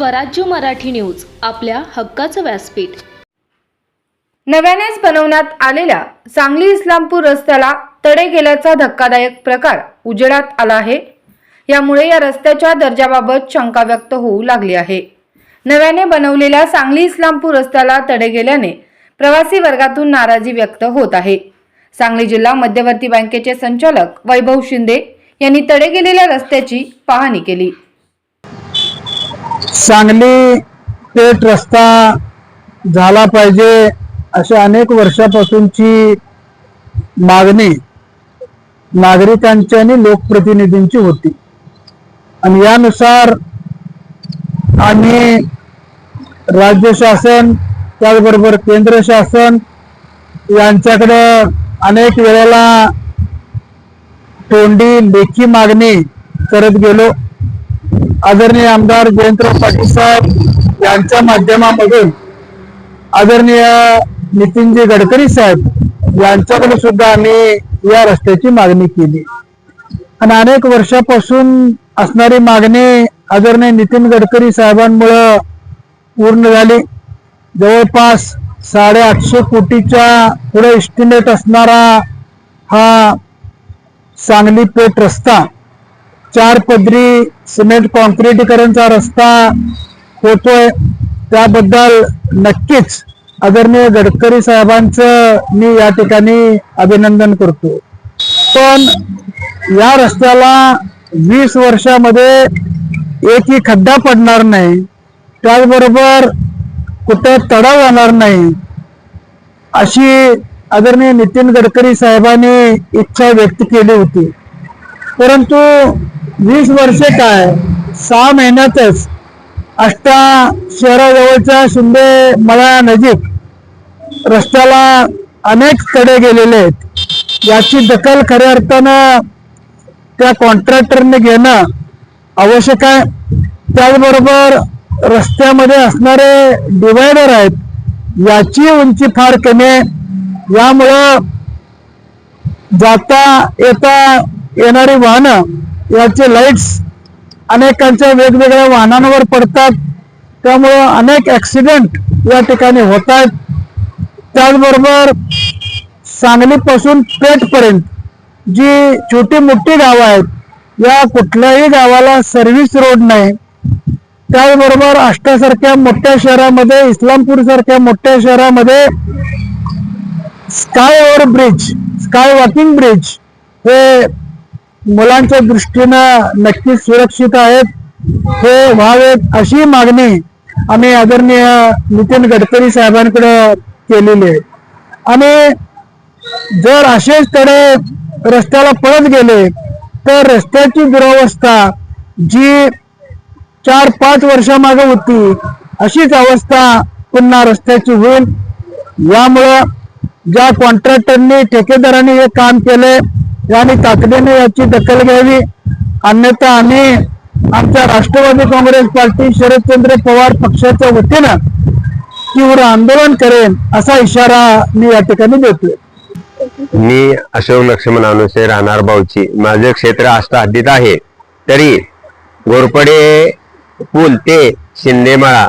स्वराज्य मराठी न्यूज आपल्या हक्काचं व्यासपीठ. नव्यानेच बनवण्यात आलेल्या सांगली इस्लामपूर रस्त्याला तडे गेल्याचा धक्कादायक प्रकार उजेडात आला आहे. यामुळे या रस्त्याच्या दर्जाबाबत शंका व्यक्त होऊ लागली आहे. नव्याने बनवलेल्या सांगली इस्लामपूर रस्त्याला तडे गेल्याने प्रवासी वर्गातून नाराजी व्यक्त होत आहे. सांगली जिल्हा मध्यवर्ती बँकेचे संचालक वैभव शिंदे यांनी तडे गेलेल्या रस्त्याची पाहणी केली. सांगली पेठ रस्ता झाला पाहिजे अशी अनेक वर्षापासूनची मागणी नागरिकांची आणि लोकप्रतिनिधींची होती. आणि यानुसार आम्ही राज्य शासन त्याचबरोबर केंद्र शासन यांच्याकडं अनेक वेळेला तोंडी लेखी मागणी करत गेलो. आदरणीय आमदार जयंतराव पाटील साहेब यांच्या माध्यमामधून आदरणीय नितीनजी गडकरी साहेब यांच्याकडे सुद्धा आम्ही या रस्त्याची मागणी केली. आणि अनेक वर्षापासून असणारी मागणी आदरणीय नितीन गडकरी साहेबांमुळं पूर्ण झाली. जवळपास साडेआठशे कोटीच्या पुढे इस्टिमेट असणारा हा सांगली पेठ रस्ता चार पदरी सिमेंट कॉन्क्रिटीकरणचा रस्ता होतोय. त्याबद्दल नक्कीच आदरणीय गडकरी साहेबांचं मी या ठिकाणी अभिनंदन करतो. पण या रस्त्याला वीस वर्षामध्ये एकही खड्डा पडणार नाही. त्याचबरोबर कुठे तडा जाणार नाही. अशी आदरणीय नितीन गडकरी साहेबांनी इच्छा व्यक्त केली होती. परंतु वीस वर्षे काय? सहा महिन्यातच. अष्टा शहराजवळच्या शिंदे मळा नजीक रस्त्याला अनेक तडे गेलेले आहेत. याची दखल खऱ्या अर्थानं त्या कॉन्ट्रॅक्टरने घेणं आवश्यक आहे. त्याचबरोबर रस्त्यामध्ये असणारे डिवायडर आहेत याची उंची फार कमी आहे. यामुळं जाता येता येणारी वाहनं याचे लाईट्स अनेकांच्या वेगवेगळ्या वाहनांवर पडतात. त्यामुळं अनेक ॲक्सिडेंट या ठिकाणी होत आहेत त्याचबरोबर सांगलीपासून पेठपर्यंत जी छोटी मोठी गावं आहेत या कुठल्याही गावाला सर्व्हिस रोड नाही. त्याचबरोबर आष्टासारख्या मोठ्या शहरामध्ये इस्लामपूरसारख्या मोठ्या शहरामध्ये sky over bridge sky walking bridge हे मुलांच्या दृष्टीनं नक्कीच सुरक्षित आहेत. हे व्हावेत अशी मागणी आम्ही आदरणीय नितीन गडकरी साहेबांकडे केलेली आहे. आणि जर असेच तडे रस्त्याला पळत गेले तर रस्त्याची दुरावस्था जी चार पाच वर्षामागे होती अशीच अवस्था पुन्हा रस्त्याची होईल. यामुळं ज्या कॉन्ट्रॅक्टरनी ठेकेदारांनी हे काम केले यांनी तातडीने याची दखल घ्यावी. अन्यथा आम्ही आमच्या राष्ट्रवादी काँग्रेस पार्टी शरदचंद्र पवार पक्षाच्या वतीनं तीव्र आंदोलन करेन असा इशारा मी या ठिकाणी देतोय. मी अशोक लक्ष्मण अनुसे राहणार भाऊची. माझे क्षेत्र आस्था हद्दीत आहे. तरी घोरपडे पूल ते शिंदेमाळा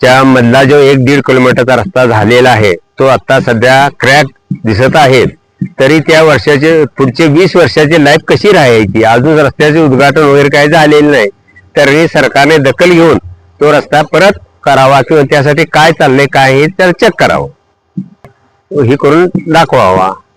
च्या मधला जो एक दीड किलोमीटरचा रस्ता झालेला आहे तो आता सध्या क्रॅक दिसत आहे. तरी त्या वर्षाचे पुढचे वीस वर्षाची लाईफ कशी राहायची? अजून रस्त्याचे उद्घाटन वगैरे काही झालेलं नाही. तरी सरकारने दखल घेऊन तो रस्ता परत करावा किंवा त्यासाठी काय चाललंय काय हे तर चेक करावं. हे करून दाखवावा.